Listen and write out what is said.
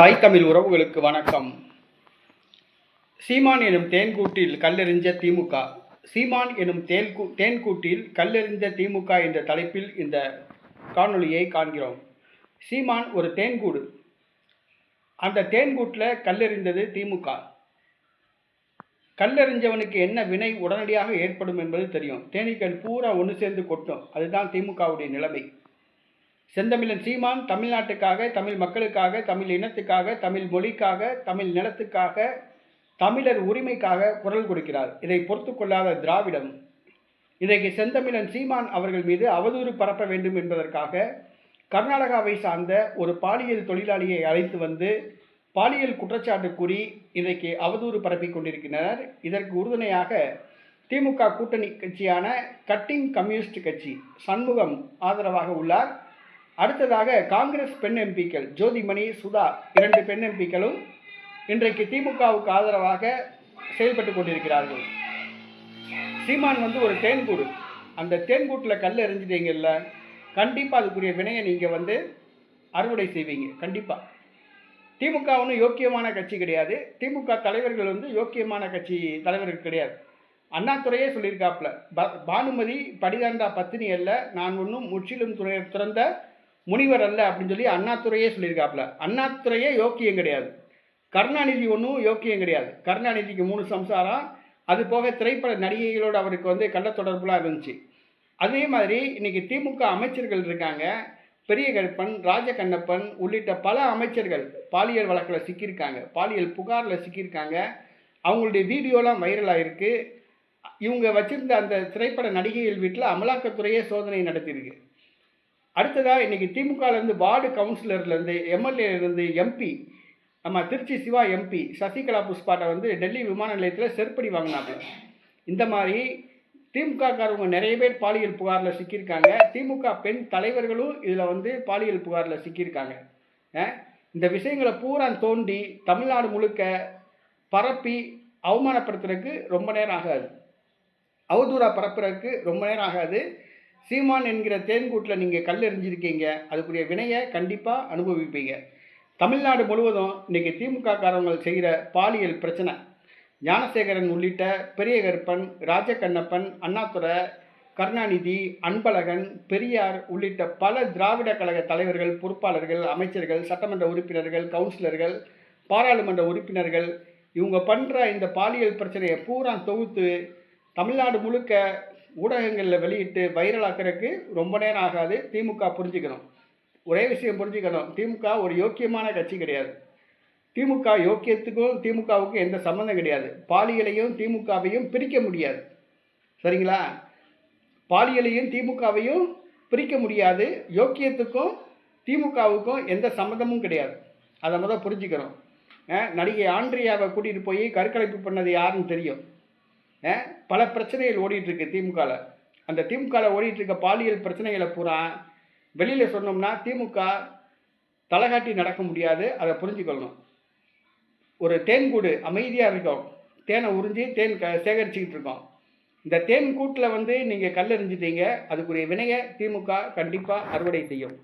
தாய் தமிழ் உறவுகளுக்கு வணக்கம். சீமான் எனும் தேன்கூட்டில் கல்லெறிஞ்ச திமுக. சீமான் எனும் தேன்கூ தேன்கூட்டில் கல்லெறிஞ்ச திமுக என்ற தலைப்பில் இந்த காணொளியை காண்கிறோம். சீமான் ஒரு தேன்கூடு. அந்த தேன்கூட்டில் கல்லெறிந்தது திமுக. கல்லெறிஞ்சவனுக்கு என்ன வினை உடனடியாக ஏற்படும் என்பது தெரியும். தேனீக்கள் பூரா ஒன்று சேர்ந்து கொட்டும். அதுதான் திமுகவுடைய நிலைமை. செந்தமிழன் சீமான் தமிழ்நாட்டுக்காக தமிழ் மக்களுக்காக தமிழ் இனத்துக்காக தமிழ் மொழிக்காக தமிழ் நிலத்துக்காக தமிழர் உரிமைக்காக குரல் கொடுக்கிறார். இதை பொறுத்து கொள்ளாத திராவிடம் இன்றைக்கு செந்தமிழன் சீமான் அவர்கள் மீது அவதூறு பரப்ப வேண்டும் என்பதற்காக கர்நாடகாவை சார்ந்த ஒரு பாலியல் தொழிலாளியை அழைத்து வந்து பாலியல் குற்றச்சாட்டு கூறி இன்றைக்கு அவதூறு பரப்பிக் கொண்டிருக்கின்றனர் இதற்கு உறுதுணையாக திமுக கூட்டணி கட்சியான கட்டிங் கம்யூனிஸ்ட் கட்சி சண்முகம் ஆதரவாக உள்ளார். அடுத்ததாக காங்கிரஸ் பெண் எம்பிக்கள் ஜோதிமணி சுதா இரண்டு பெண் எம்பிக்களும் இன்றைக்கு திமுகவுக்கு ஆதரவாக செயல்பட்டு கொண்டிருக்கிறார்கள். சீமான் வந்து ஒரு தேன்கூடு. அந்த தேன்கூட்டில் கல் எறிஞ்சிட்டீங்கல்ல கண்டிப்பாக அதுக்குரிய வினையை நீங்கள் வந்து அறுவடை செய்வீங்க கண்டிப்பாக திமுக ஒன்றும் யோக்கியமான கட்சி கிடையாது. திமுக தலைவர்கள் வந்து யோக்கியமான கட்சி தலைவர்கள் கிடையாது. அண்ணாத்துறையே சொல்லியிருக்காப்புல ப பானுமதி படிதாண்டா பத்தினி அல்ல நான் ஒன்றும் முற்றிலும் துறை துறந்த முனிவர் அல்ல அப்படின்னு சொல்லி அண்ணாத்துறையே சொல்லியிருக்காப்புல. அண்ணாத்துறையே யோக்கியம் கிடையாது. கருணாநிதி ஒன்றும் யோக்கியம் கிடையாது. கருணாநிதிக்கு மூணு சம்சாரம். அது போக திரைப்பட நடிகைகளோடு அவருக்கு வந்து கள்ள தொடர்புலாம் இருந்துச்சு. அதே மாதிரி இன்னைக்கு திமுக அமைச்சர்கள் இருக்காங்க. பெரிய கருப்பன் ராஜகண்ணப்பன் உள்ளிட்ட பல அமைச்சர்கள் பாலியல் வழக்கில் சிக்கியிருக்காங்க. பாலியல் புகாரில் சிக்கியிருக்காங்க. அவங்களுடைய வீடியோலாம் வைரல் ஆகிருக்கு இவங்க வச்சிருந்த அந்த திரைப்பட நடிகைகள் வீட்டில் அமலாக்கத்துறையே சோதனை நடத்தியிருக்கு. அடுத்ததாக இன்றைக்கி திமுகலேருந்து வார்டு கவுன்சிலர்லேருந்து எம்எல்ஏலேருந்து எம்பி நம்ம திருச்சி சிவா எம்பி சசிகலா புஷ்பாட்டை வந்து டெல்லி விமான நிலையத்தில் செருப்படி வாங்கினாங்க. இந்த மாதிரி திமுககாரவங்க நிறைய பேர் பாலியல் புகாரில் சிக்கியிருக்காங்க. திமுக பெண் தலைவர்களும் இதில் வந்து பாலியல் புகாரில் சிக்கியிருக்காங்க. இந்த விஷயங்களை பூரா தோண்டி தமிழ்நாடு முழுக்க பரப்பி அவமானப்படுத்துறதுக்கு ரொம்ப நேரம் ஆகாது. அவதூறா பரப்புறதுக்கு ரொம்ப நேரம் ஆகாது. சீமான் என்கிற தேன்கூட்டில் நீங்கள் கல் எறிஞ்சிருக்கீங்க. அதுக்குரிய வினையை கண்டிப்பாக அனுபவிப்பீங்க. தமிழ்நாடு முழுவதும் இன்றைக்கி திமுக காரவங்க செய்கிற பாலியல் பிரச்சனை. ஞானசேகரன் உள்ளிட்ட பெரிய கருப்பன் ராஜகண்ணப்பன் அண்ணாதுரை கருணாநிதி அன்பழகன் பெரியார் உள்ளிட்ட பல திராவிட கழக தலைவர்கள் பொறுப்பாளர்கள் அமைச்சர்கள் சட்டமன்ற உறுப்பினர்கள் கவுன்சிலர்கள் பாராளுமன்ற உறுப்பினர்கள் இவங்க பண்ணுற இந்த பாலியல் பிரச்சனையை பூரா தொகுத்து தமிழ்நாடு முழுக்க ஊடகங்களில் வெளியிட்டு வைரலாக்கிறதுக்கு ரொம்ப நேரம் ஆகாது. திமுக புரிஞ்சுக்கணும். ஒரே விஷயம் புரிஞ்சுக்கணும். திமுக ஒரு யோக்கியமான கட்சி கிடையாது. திமுக யோக்கியத்துக்கும் திமுகவுக்கும் எந்த சம்மந்தம் கிடையாது. பாலியலையும் திமுகவையும் பிரிக்க முடியாது. சரிங்களா? பாலியலையும் திமுகவையும் பிரிக்க முடியாது. யோக்கியத்துக்கும் திமுகவுக்கும் எந்த சம்மந்தமும் கிடையாது. அதை முதல் புரிஞ்சுக்கிறோம் நடிகை ஆண்ட்ரியாவை கூட்டிகிட்டு போய் கருக்கலைப்பு பண்ணது யாருன்னு தெரியும். பல பிரச்சனைகள் ஓடிட்டுருக்கு திமுகவில் அந்த திமுகவில் ஓடிட்டுருக்க பாலியல் பிரச்சனைகளை பூரா வெளியில் சொன்னோம்னா திமுக தலைகாட்டி நடக்க முடியாது அதை புரிஞ்சுக்கொள்ளணும் ஒரு தேன்கூடு அமைதியாக இருக்கும். தேனை உறிஞ்சி தேன் க சேகரிச்சுக்கிட்டு இருக்கோம். இந்த தேன் கூட்டில் வந்து நீங்கள் கல் எறிஞ்சிட்டீங்க அதுக்குரிய வினையை திமுக கண்டிப்பாக அறுவடை செய்யும்.